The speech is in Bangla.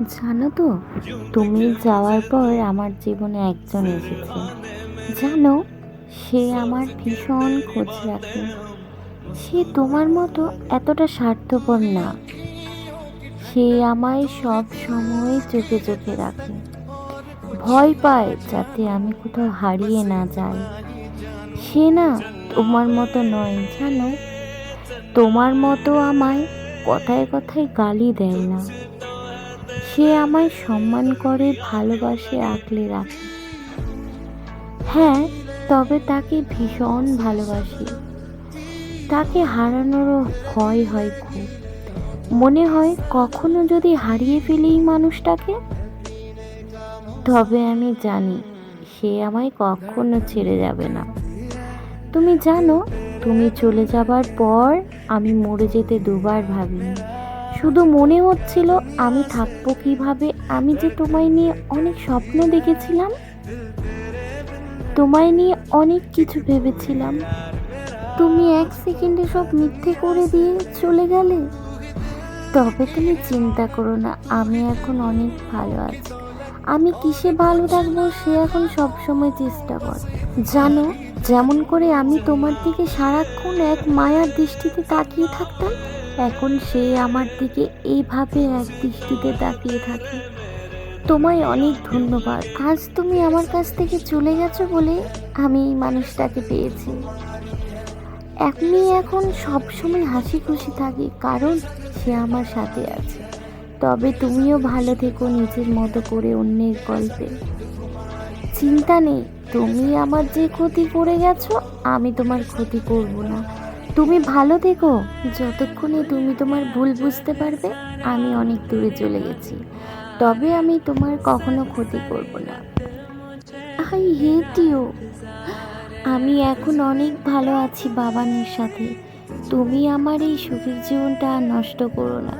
জানো তো, তুমি যাওয়ার পর আমার জীবনে একজন এসেছে। জানো, সে আমার ভীষণ খোঁজ রাখে। সে তোমার মতো এতটা স্বার্থপর না। সে আমায় সব সময় চোখে চোখে রাখে। ভয় পায় যাতে আমি কোথাও হারিয়ে না যাই। সে না তোমার মতো নয়, জানো? তোমার মতো আমায় কথায় কথায় গালি দেয় না। সে আমায় সম্মান করে, ভালোবাসে আঁকলে রাখে। হ্যাঁ তবে তাকে ভীষণ ভালোবাসি। তাকে হারানোরও ভয় হয় খুব। মনে হয় কখনো যদি হারিয়ে ফেলি মানুষটাকে? তবে আমি জানি, সে আমায় কখনো ছেড়ে যাবে না। তুমি জানো, তুমি চলে যাবার পর আমি মরে যেতে দুবার ভাবিনি। শুধু মনে হচ্ছিল আমি থাকব কীভাবে? আমি যে তোমায় নিয়ে অনেক স্বপ্ন দেখেছিলাম, তোমায় নিয়ে অনেক কিছু ভেবেছিলাম। তুমি এক সেকেন্ডে সব মিথ্যে করে দিয়ে চলে গেলে? তবে তুমি চিন্তা করো না, আমি এখন অনেক ভালো আছি। আমি কিসে ভালো থাকব সে এখন সব সময় চেষ্টা কর। জানো, যেমন করে আমি তোমার দিকে সারাক্ষণ এক মায়ার দৃষ্টিতে তাকিয়ে থাকতাম এখন সে আমার দিকে এইভাবে এক দৃষ্টিতে তাকিয়ে থাকে। তোমায় অনেক ধন্যবাদ। আজ তুমি আমার কাছ থেকে চলে গেছো বলে আমি এই মানুষটাকে পেয়েছি। আমি এখন সব সময় হাসি খুশি থাকি, কারণ সে আমার সাথে আছে। তবে তুমিও ভালো থেকো নিজের মতো করে অন্যের গল্পে। চিন্তা নেই, তুমি আমার যে ক্ষতি করে গেছো, আমি তোমার ক্ষতি করব না। তুমি ভালো থেকো। যতক্ষণে তুমি তোমার ভুল বুঝতে পারবে, আমি অনেক দূরে চলে গেছি। তবে আমি তোমার কখনো ক্ষতি করব না। Hi hey you. আমি এখন অনেক ভালো আছি বাবানের সাথে। তুমি আমার এই সুখের জীবনটা নষ্ট করো না।